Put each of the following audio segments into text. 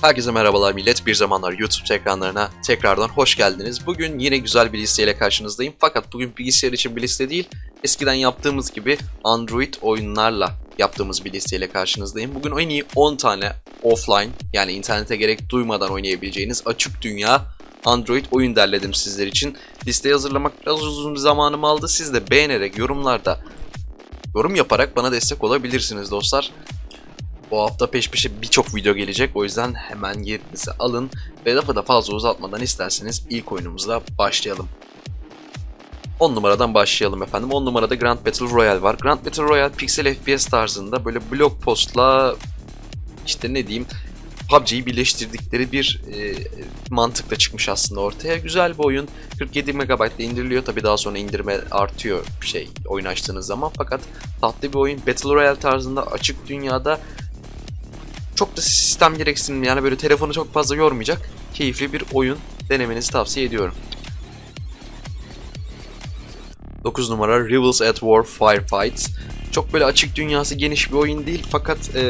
Herkese merhabalar millet. Bir zamanlar YouTube ekranlarına tekrardan hoş geldiniz. Bugün yine güzel bir listeyle karşınızdayım. Fakat bugün bilgisayar için bir liste değil, eskiden yaptığımız gibi Android oyunlarla yaptığımız bir listeyle karşınızdayım. Bugün en iyi 10 tane offline yani internete gerek duymadan oynayabileceğiniz açık dünya Android oyun derledim sizler için. Listeyi hazırlamak biraz uzun bir zamanımı aldı. Siz de beğenerek yorumlarda yorum yaparak bana destek olabilirsiniz dostlar. Bu hafta peş peşe birçok video gelecek. O yüzden hemen yerinizi alın. Ve lafı da fazla uzatmadan isterseniz ilk oyunumuzla başlayalım. 10 numaradan başlayalım efendim. 10 numarada Grand Battle Royale var. Grand Battle Royale pixel FPS tarzında böyle blog postla işte ne diyeyim PUBG'yi birleştirdikleri bir e, mantıkla çıkmış aslında ortaya. Güzel bir oyun. 47 MB indiriliyor. Tabi daha sonra indirme artıyor şey oyun açtığınız zaman. Fakat tatlı bir oyun. Battle Royale tarzında açık dünyada çok da sistem gereksinim yani böyle telefonu çok fazla yormayacak keyifli bir oyun denemenizi tavsiye ediyorum. 9 numara Rivals at War Firefights. Çok böyle açık dünyası geniş bir oyun değil fakat e,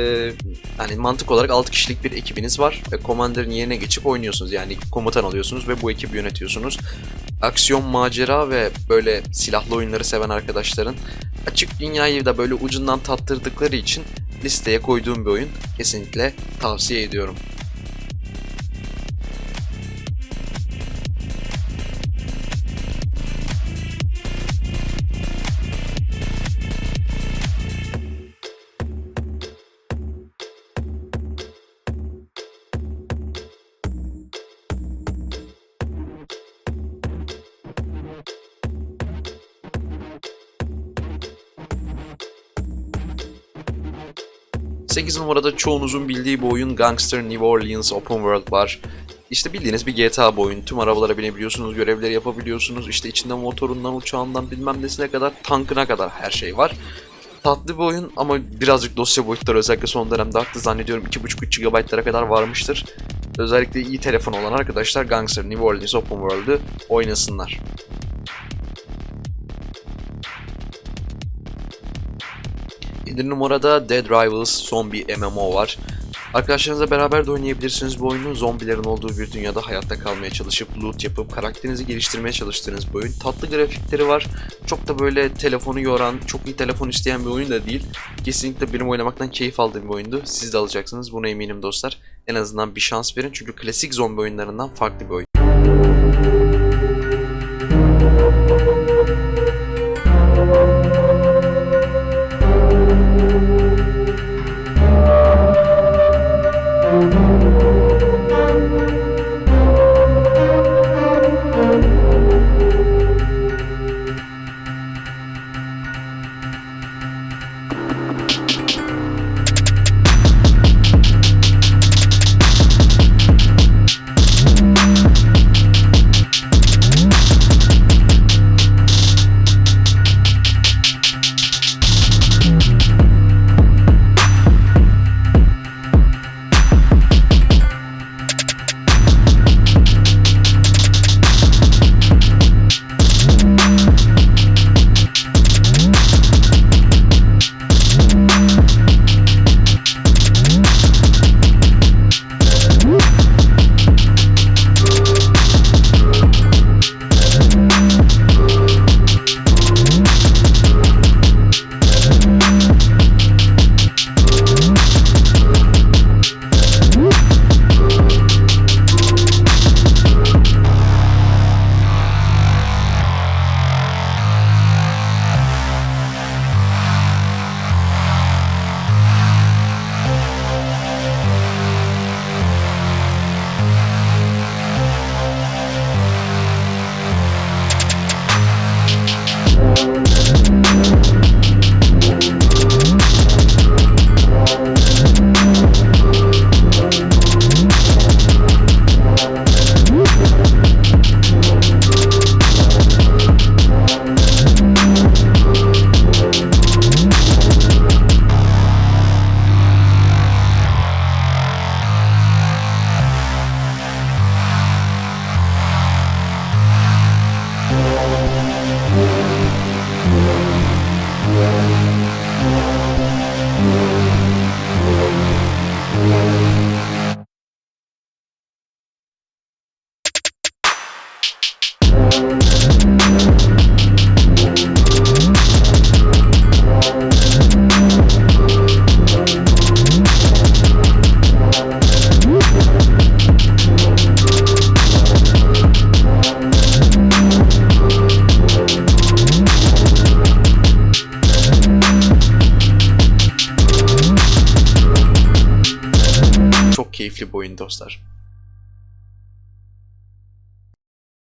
yani mantık olarak 6 kişilik bir ekibiniz var ve Commander'ın yerine geçip oynuyorsunuz yani komutan oluyorsunuz ve bu ekibi yönetiyorsunuz. Aksiyon, macera ve böyle silahlı oyunları seven arkadaşların açık dünyayı da böyle ucundan tattırdıkları için listeye koyduğum bir oyun. Kesinlikle tavsiye ediyorum. Sekiz numarada çoğunuzun bildiği bu oyun Gangster New Orleans Open World var. İşte bildiğiniz bir GTA bu oyun. Tüm arabalara binebiliyorsunuz, görevleri yapabiliyorsunuz. İşte içinde motorundan, uçağından bilmem nesine kadar, tankına kadar her şey var. Tatlı bir oyun ama birazcık dosya boyutları özellikle son dönemde arttı zannediyorum 2.5-3 GB'lara kadar varmıştır. Özellikle iyi telefon olan arkadaşlar Gangster New Orleans Open World'ü oynasınlar. Yedi numarada Dead Rivals Zombie MMO var. Arkadaşlarınızla beraber de oynayabilirsiniz bu oyunu. Zombilerin olduğu bir dünyada hayatta kalmaya çalışıp loot yapıp karakterinizi geliştirmeye çalıştığınız bir oyun. Tatlı grafikleri var. Çok da böyle telefonu yoran, çok iyi telefon isteyen bir oyun da değil. Kesinlikle benim oynamaktan keyif aldığım bir oyundu. Siz de alacaksınız buna eminim dostlar. En azından bir şans verin çünkü klasik zombi oyunlarından farklı bir oyun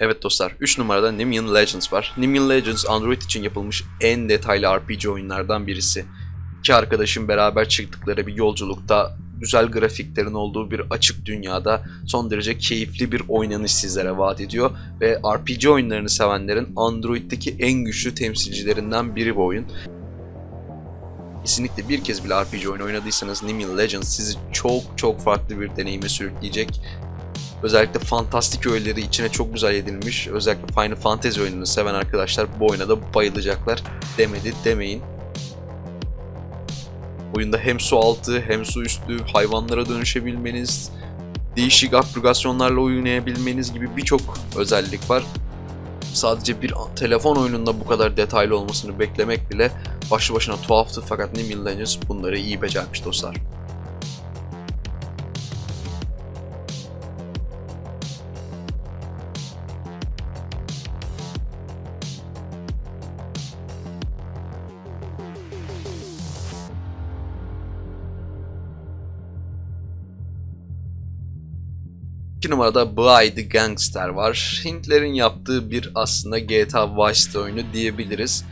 Evet dostlar 3 numarada Nemean Legends var. Nemean Legends Android için yapılmış en detaylı RPG oyunlardan birisi. İki arkadaşın beraber çıktıkları bir yolculukta güzel grafiklerin olduğu bir açık dünyada son derece keyifli bir oynanış sizlere vaat ediyor ve RPG oyunlarını sevenlerin Android'deki en güçlü temsilcilerinden biri bu oyun. Kesinlikle bir kez bile RPG oyunu oynadıysanız Nemean Legends sizi çok çok farklı bir deneyime sürükleyecek. Özellikle fantastik öğeleri içine çok güzel edilmiş. Özellikle Final Fantasy oyununu seven arkadaşlar bu oyuna da bayılacaklar. Demedi demeyin. Oyunda hem su altı hem su üstü hayvanlara dönüşebilmeniz, değişik aplikasyonlarla oynayabilmeniz gibi birçok özellik var. Sadece bir telefon oyununda bu kadar detaylı olmasını beklemek bile başlı başına tuhaftı fakat Nemean Legends bunları iyi becermiş dostlar. İki numarada Bly the Gangster var. Hintlerin yaptığı bir aslında GTA Vice oyunu diyebiliriz.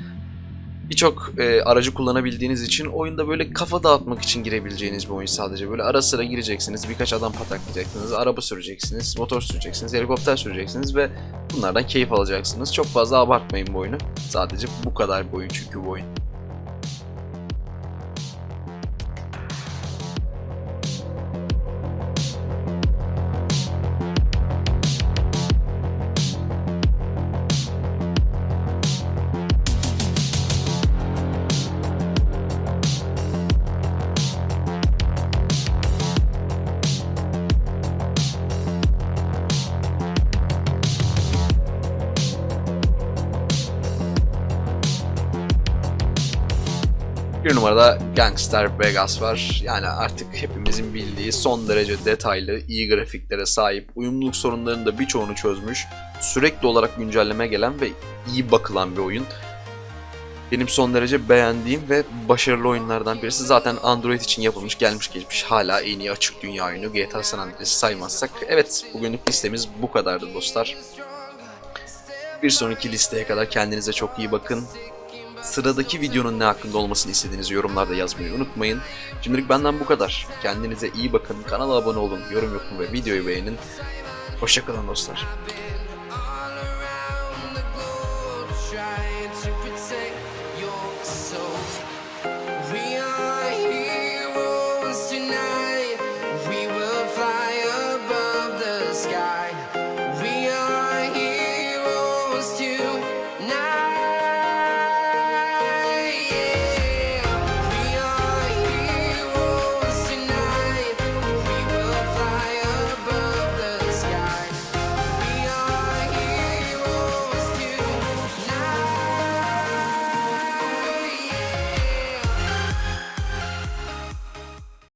Birçok e, aracı kullanabildiğiniz için oyunda böyle kafa dağıtmak için girebileceğiniz bir oyun sadece. Böyle ara sıra gireceksiniz, birkaç adam pataklayacaksınız, araba süreceksiniz, motor süreceksiniz, helikopter süreceksiniz ve bunlardan keyif alacaksınız. Çok fazla abartmayın bu oyunu. Sadece bu kadar bir oyun çünkü bu oyun. Bir numarada Gangster Vegas var. Yani artık hepimizin bildiği son derece detaylı, iyi grafiklere sahip, uyumluluk sorunlarının da birçoğunu çözmüş, sürekli olarak güncelleme gelen ve iyi bakılan bir oyun. Benim son derece beğendiğim ve başarılı oyunlardan birisi. Zaten Android için yapılmış, gelmiş geçmiş hala en iyi açık dünya oyunu GTA San Andreas'ı saymazsak. Evet, bugünlük listemiz bu kadardı dostlar. Bir sonraki listeye kadar kendinize çok iyi bakın. Sıradaki videonun ne hakkında olmasını istediğinizi yorumlarda yazmayı unutmayın. Şimdilik benden bu kadar. Kendinize iyi bakın, kanala abone olun, yorum yapın ve videoyu beğenin. Hoşçakalın dostlar.